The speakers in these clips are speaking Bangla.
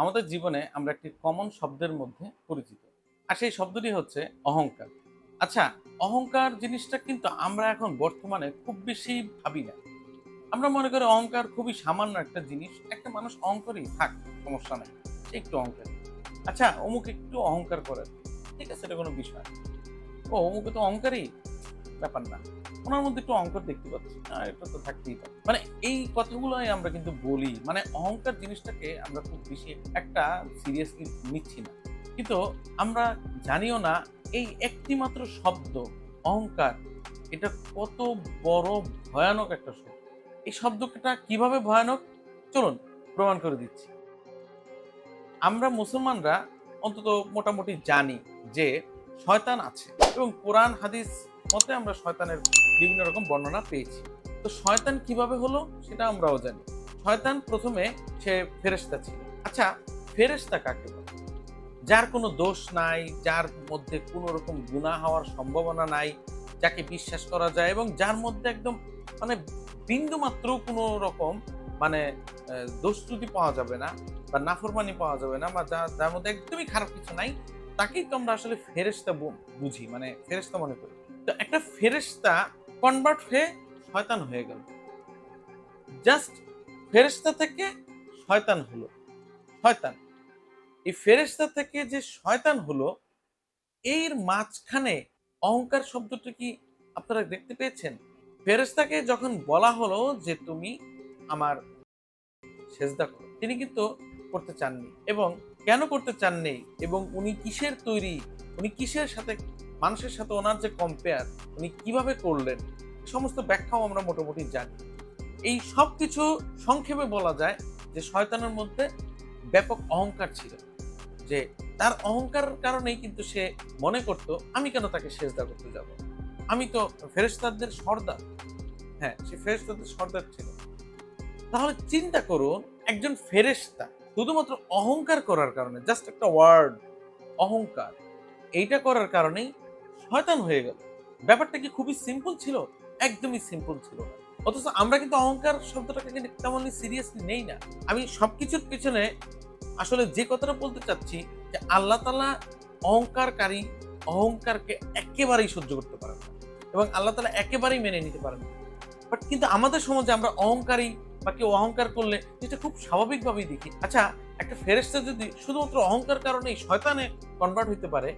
আমাদের জীবনে আমরা একটি কমন শব্দের মধ্যে পরিচিত। আর সেই শব্দটি হচ্ছে অহংকার। আচ্ছা অহংকার জিনিসটা কিন্তু আমরা এখন বর্তমানে খুব বেশি ভাবি না। আমরা মনে করি অহংকার খুবই সামান্য একটা জিনিস, একটা মানুষ অহংকারই থাক, সমস্যা নাই একটু অহংকার। আচ্ছা অমুক একটু অহংকার করে, ঠিক আছে, এটা কোনো বিষয়। ও, অমুকে তো অহংকারই ব্যাপার না। ওনার মধ্যে একটু অহংকার দেখতে পাচ্ছি। আর এটা তো থাকতেই পারে। মানে এই কথাগুলোই আমরা কিন্তু বলি। মানে অহংকার জিনিসটাকে আমরা খুব বেশি একটা সিরিয়াসলি নিচ্ছি না। কিন্তু আমরা জানিও না, এই একটি মাত্র শব্দ, অহংকার, এটা কত বড় ভয়ানক একটা শব্দ। এই শব্দটা কীভাবে ভয়ানক? চলুন, প্রমাণ করে দিচ্ছি। আমরা মুসলমানরা অন্তত মোটামুটি জানি যে শয়তান আছে এবং কোরআন, হাদিস মতে আমরা শয়তানের বিভিন্ন রকম বর্ণনা পেয়েছি। তো শয়তান কীভাবে হলো সেটা আমরাও জানি। শয়তান প্রথমে সে ফেরেশতা ছিল। আচ্ছা ফেরেশতা কাকে যার কোনো দোষ নাই যার মধ্যে কোনো রকম গুনাহ হওয়ার সম্ভাবনা নাই যাকে বিশ্বাস করা যায় এবং যার মধ্যে একদম মানে বিন্দু মাত্র কোনো রকম মানে আহ, দোষ ত্রুটি পাওয়া যাবে না বা নাফরমানি পাওয়া যাবে না বা যা- যার মধ্যে একদমই খারাপ কিছু নাই তাকেই তো আমরা আসলে ফেরেশতা বু- বুঝি মানে ফেরেশতা মনে করি। তো একটা ফেরেশতা কনভার্ট হয়ে শয়তান হয়ে গেল। জাস্ট ফেরেশতা থেকে শয়তান হলো। শয়তান। এই ফেরেশতা থেকে যে শয়তান হলো, এর মাঝখানে অহংকার শব্দটা কি আপনারা দেখতে পেয়েছেন? ফেরেশতাকে যখন বলা হলো যে তুমি আমার সেজদা করো, তিনি কিন্তু করতে চাননি। এবং কেন করতে চাননি? এবং উনি কিসের তৈরি? উনি কিসের সাথে মানুষের সাথে ওনার যে কম্পেয়ার উনি কীভাবে করলেন সমস্ত ব্যাখ্যাও আমরা মোটামুটি জানি। এই সব কিছু সংক্ষেপে বলা যায় যে শয়তানের মধ্যে ব্যাপক অহংকার ছিল। যে তার অহংকারের কারণেই কিন্তু সে মনে করত, আমি কেন তাকে সেজদা করতে যাব? আমি তো ফেরেশতাদের সর্দার। হ্যাঁ সে ফেরেশতাদের সর্দার ছিল। তাহলে চিন্তা করুন, একজন ফেরেশতা শুধুমাত্র অহংকার করার কারণে জাস্ট একটা ওয়ার্ড অহংকার, এইটা করার কারণেই শয়তান হয়ে গেল। ব্যাপারটা কি খুবই সিম্পল ছিল? একদমই সিম্পল ছিল অথচ আমরা কিন্তু অহংকার শব্দটাকে তেমনই সিরিয়াসলি নেই না। আমি সবকিছুর পিছনে আসলে যে কথাটা বলতে চাচ্ছি, যে আল্লাহ তালা অহংকারকারী অহংকারকে একেবারেই সহ্য করতে পারেন না এবং আল্লাহ তালা একেবারেই মেনে নিতে পারেন না। বাট কিন্তু আমাদের সমাজে আমরা অহংকারী বা কেউ অহংকার করলে যেটা খুব স্বাভাবিকভাবেই দেখি। আচ্ছা একটা ফেরেস্তা যদি শুধুমাত্র অহংকার কারণেই শয়তানে কনভার্ট হইতে পারে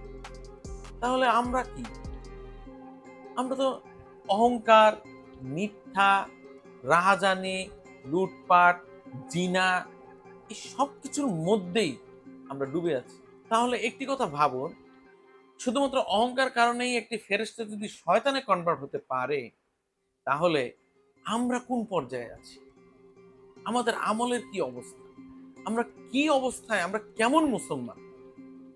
তাহলে আমরা কি? আমরা তো অহংকার, মিথ্যা, রাহাজানি, লুটপাট, জিনা, এই সব কিছুর মধ্যেই আমরা ডুবে আছি। তাহলে একটি কথা ভাবুন, শুধুমাত্র অহংকার কারণেই একটি ফেরেস্তা যদি শয়তানে কনভার্ট হতে পারে, তাহলে আমরা কোন পর্যায়ে আছি? আমাদের আমলের কি অবস্থা? আমরা কি অবস্থায়? আমরা কেমন মুসলমান?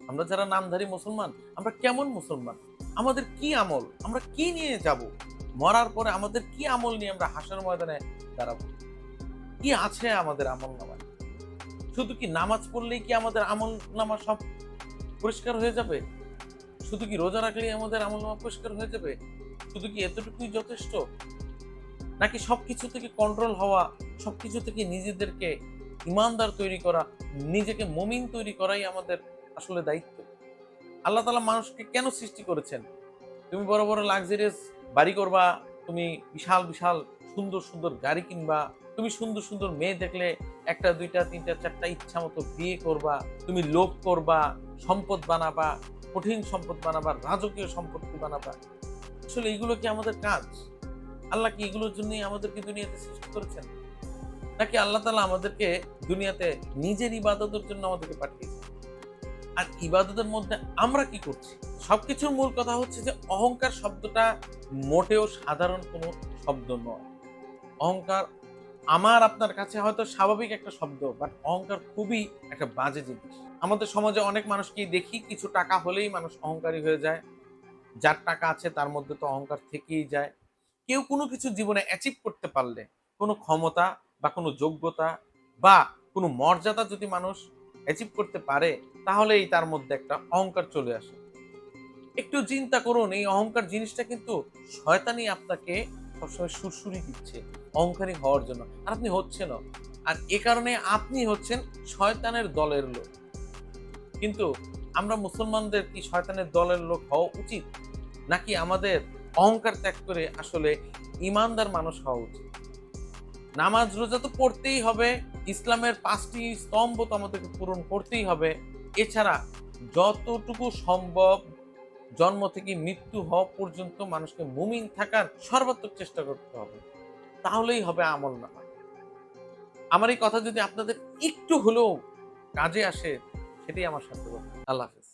আমরা যারা নামধারী মুসলমান, আমরা কেমন মুসলমান? আমাদের কি আমল? আমরা কি নিয়ে যাব? মরার পরে আমাদের কি আমল নিয়ে আমরা হাসার ময়দানে দাঁড়াবো? কি আছে আমাদের আমল নামায় শুধু কি নামাজ পড়লেই কি আমাদের আমল নামা সব পরিষ্কার হয়ে যাবে? শুধু কি রোজা রাখলেই আমাদের আমল নামা পরিষ্কার হয়ে যাবে? শুধু কি এতটুকুই যথেষ্ট? নাকি সবকিছু থেকে কন্ট্রোল হওয়া, সবকিছু থেকে নিজেদেরকে ইমানদার তৈরি করা, নিজেকে মমিন তৈরি করাই আমাদের আসলে দায়িত্ব। আল্লাহ তালা মানুষকে কেন সৃষ্টি করেছেন? তুমি বড় বড় লাক্সারিয়াস বাড়ি করবা, তুমি বিশাল বিশাল, সুন্দর সুন্দর গাড়ি কিনবা, তুমি সুন্দর সুন্দর মেয়ে দেখলে একটা, দুইটা, তিনটা, চারটা ইচ্ছা মতো বিয়ে করবা, তুমি লোভ করবা, সম্পদ বানাবা, কঠিন সম্পদ বানাবা, রাজকীয় সম্পত্তি বানাবা। আসলে এইগুলো কি আমাদের কাজ? আল্লাহ কি এগুলোর জন্যই আমাদেরকে দুনিয়াতে সৃষ্টি করেছেন? নাকি আল্লাহ তালা আমাদেরকে দুনিয়াতে নিজের ইবাদতের জন্য আমাদেরকে পাঠিয়েছেন? আর ইবাদতের মধ্যে আমরা কি করছি? সবকিছুর মূল কথা হচ্ছে যে অহংকার শব্দটা মোটেও সাধারণ কোনো শব্দ নয়। অহংকার আমার আপনার কাছে হয়তো স্বাভাবিক একটা শব্দ বাট অহংকার খুবই একটা বাজে জিনিস। আমাদের সমাজে অনেক মানুষকেই দেখি কিছু টাকা হলেই মানুষ অহংকারী হয়ে যায়। যার টাকা আছে তার মধ্যে তো অহংকার থেকেই যায়। কেউ কোনো কিছু জীবনে অ্যাচিভ করতে পারলে কোনো ক্ষমতা বা কোনো যোগ্যতা বা কোনো মর্যাদা যদি মানুষ অ্যাচিভ করতে পারে, তাহলেই তার মধ্যে একটা অহংকার চলে আসে। একটু চিন্তা করুন, এই অহংকার জিনিসটা কিন্তু শয়তানি আপনাকে সবসময় সুরসুরি দিচ্ছে, অহংকারী হওয়ার জন্য। আর আপনি হচ্ছেন আর এ কারণে আপনি হচ্ছেন শয়তানের দলের লোক। কিন্তু আমরা মুসলমানদের কি শয়তানের দলের লোক হওয়া উচিত? নাকি আমাদের অহংকার ত্যাগ করে আসলে ইমানদার মানুষ হওয়া উচিত? নামাজ রোজা তো পড়তেই হবে ইসলামের পাঁচটি স্তম্ভ তো আমাদেরকে পূরণ করতেই হবে। এছাড়া যতটুকু সম্ভব জন্ম থেকে মৃত্যু হওয়া পর্যন্ত মানুষকে মুমিন থাকার সর্বাত্মক চেষ্টা করতে হবে। তাহলেই হবে আমল না আমার এই কথা যদি আপনাদের একটু হলেও কাজে আসে, সেটাই আমার সাথে আল্লাহ হাফেজ।